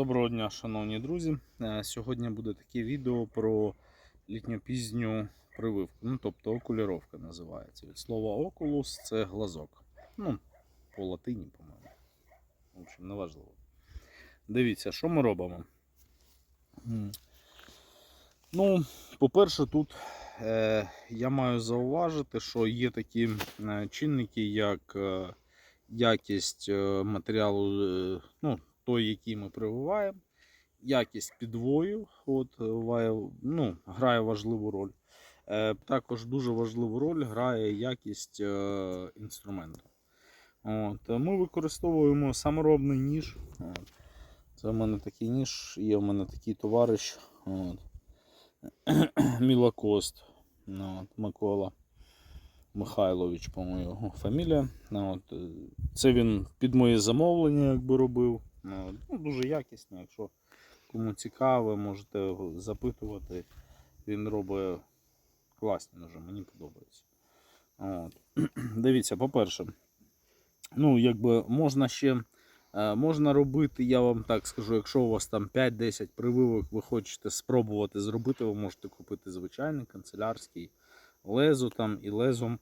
Доброго дня, шановні друзі. Е, Сьогодні буде таке відео про літньопізню прививку. Ну, тобто окуліровка називається. Від слова окулус це глазок. Ну, по латині, по-моєму. В общем, неважливо. Дивіться, що ми робимо. Ну, по-перше, тут е, я маю зауважити, що є такі е, чинники, як е, якість матеріалу, ну, той, який ми прививаємо, якість підвою от, ну, грає важливу роль. Е, Також дуже важливу роль грає якість е, інструменту. От, е, ми використовуємо саморобний ніж. Це в мене такий ніж, є в мене такий товариш. От. Мілокост. Ну, от, Микола Михайлович, по-моєму, фамілія. От, е, це він під моє замовлення якби робив. Ну, ну, дуже якісні, якщо кому цікаво, можете запитувати. Він робить класні ножи, мені подобається. От. Дивіться, по-перше, ну, якби можна ще. е, Можна робити, я вам так скажу, якщо у вас там 5-10 прививок, ви хочете спробувати зробити, ви можете купити звичайний канцелярський лезо там і лезом.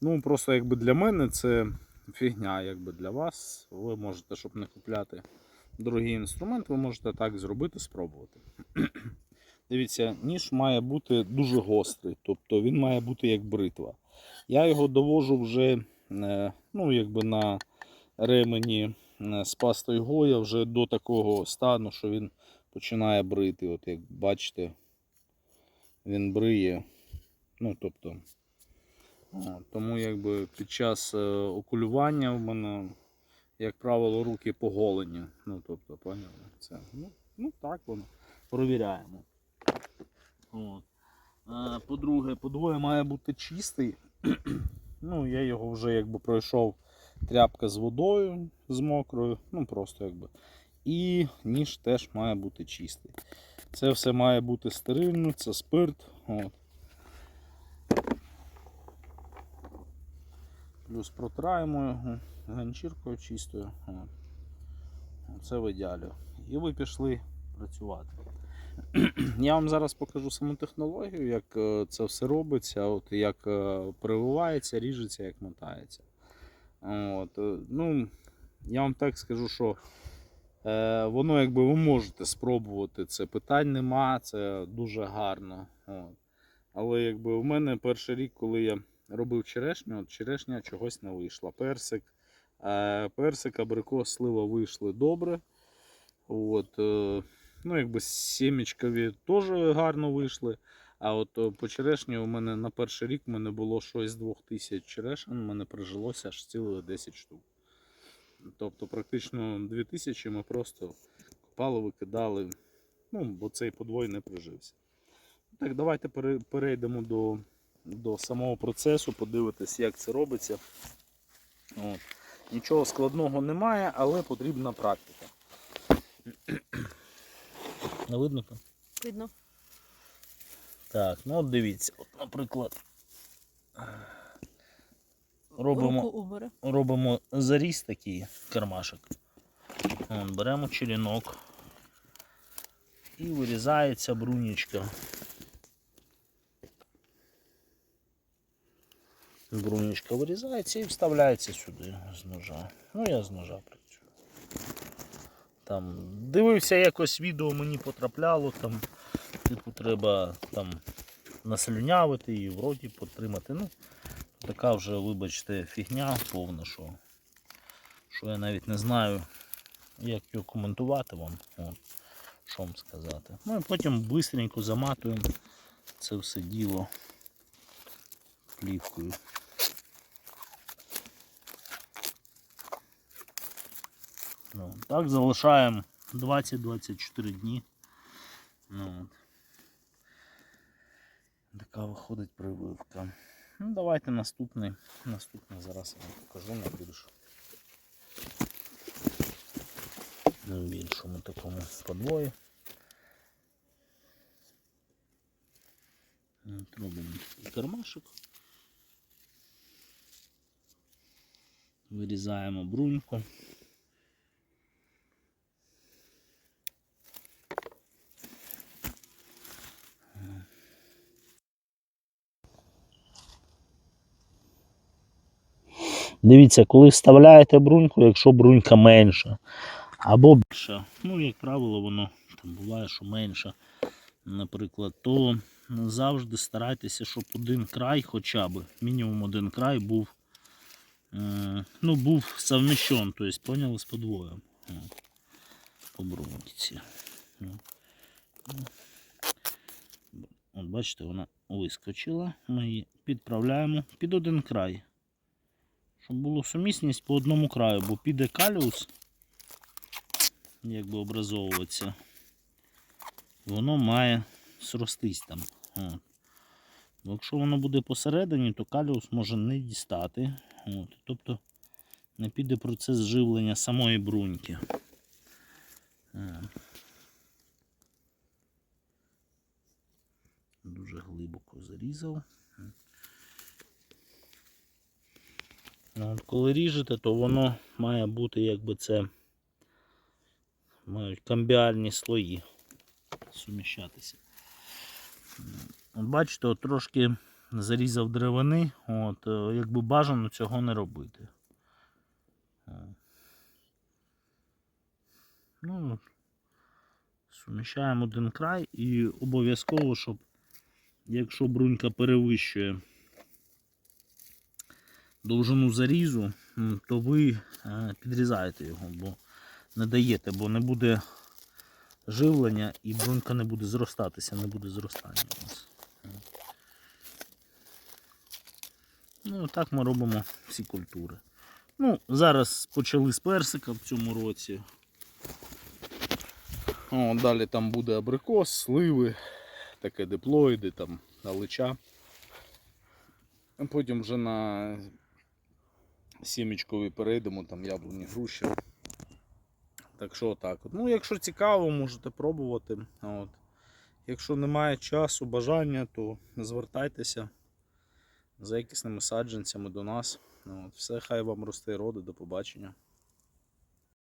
Ну, просто якби для мене це фігня, якби для вас. Ви можете, щоб не купляти дорогий інструмент, ви можете так зробити, спробувати. Дивіться, ніж має бути дуже гострий, тобто він має бути як бритва. Я його довожу вже е, ну, якби на ремені е, з пастою Гоя вже до такого стану, що він починає брити. От як бачите, він бриє. Ну, тобто, Тому якби під час е, окулювання в мене, як правило, руки поголені. Ну, тобто, поняли? Це, ну, ну так воно. Провіряємо. От. Е, По-друге, подвоє має бути чистий. ну, я його вже якби пройшов тряпка з водою, з мокрою, ну просто якби. І ніж теж має бути чистий. Це все має бути стерильно, це спирт. От. Плюс протираємо його ганчіркою чистою. Це в ідеалі. І ви пішли працювати. Я вам зараз покажу саму технологію, як е, це все робиться, от, як е, прививається, ріжеться, як мотається. От, е, ну, я вам так скажу, що е, воно якби ви можете спробувати. Це питань нема, це дуже гарно. От. Але якби в мене перший рік, коли я робив черешню, от черешня чогось не вийшла. Персик, е, персик, абрикос, слива вийшли добре. От, е, ну, якби сімечкові теж гарно вийшли. А от е, по черешні у мене на перший рік мене було щось з 2000 черешин, у мене прижилося аж цілих 10 штук. Тобто практично 2000 ми просто копали, викидали, ну, бо цей подвой не прижився. Так, давайте перейдемо до, до самого процесу, подивитись, як це робиться. От. Нічого складного немає, але потрібна практика. Не видно? там? Видно. Так, ну от дивіться, от, наприклад, робимо, робимо заріз такий кармашок. Беремо черенок і вирізається брунічка. Брунічка вирізається і вставляється сюди з ножа. Ну я з ножа працюю. Там дивився якось відео, мені потрапляло, там, типу, треба там наслюнявити і в роті потримати. Ну, така вже, вибачте, фігня повна, що, що я навіть не знаю, як його коментувати вам. От, що вам сказати. Ну і потім швидко заматуємо це все діло плівкою. Ну, так залишаємо 20-24 дні. Ну, от. Така виходить прививка. Ну, давайте наступний. Наступний зараз я вам покажу на більш на більшому такому подвої. От Робимо такий кармашок. Вирізаємо бруньку. Дивіться, коли вставляєте бруньку, якщо брунька менша або більша, ну, як правило, воно там буває, що менша, наприклад, то завжди старайтеся, щоб один край, хоча б мінімум один край був, е, ну, був совмещен, тобто поняли з подвоєм. По бруньці. От бачите, вона вискочила. Ми її підправляємо під один край. Щоб було сумісність по одному краю, бо піде каліус, якби образовуватися, воно має сростись там. От. Якщо воно буде посередині, то каліус може не дістати. От. Тобто не піде процес живлення самої бруньки. Дуже глибоко зарізав. Ну, От коли ріжете, то воно має бути якби це мають камбіальні слої суміщатися. От бачите, от трошки зарізав деревини, от, е, якби бажано цього не робити. Ну, суміщаємо один край і обов'язково, щоб якщо брунька перевищує довжину зарізу, то ви е, підрізаєте його, бо не даєте, бо не буде живлення і брунька не буде зростатися, не буде зростання у нас. Ну, так ми робимо всі культури. Ну, зараз почали з персика в цьому році. О, далі там буде абрикос, сливи, таке диплоїди, там налича. Потім вже на сімечкові перейдемо, там яблуні груші. Так що отак. Ну, якщо цікаво, можете пробувати. От. Якщо немає часу, бажання, то звертайтеся за якісними саджанцями до нас. От. Все, хай вам росте роди, до побачення.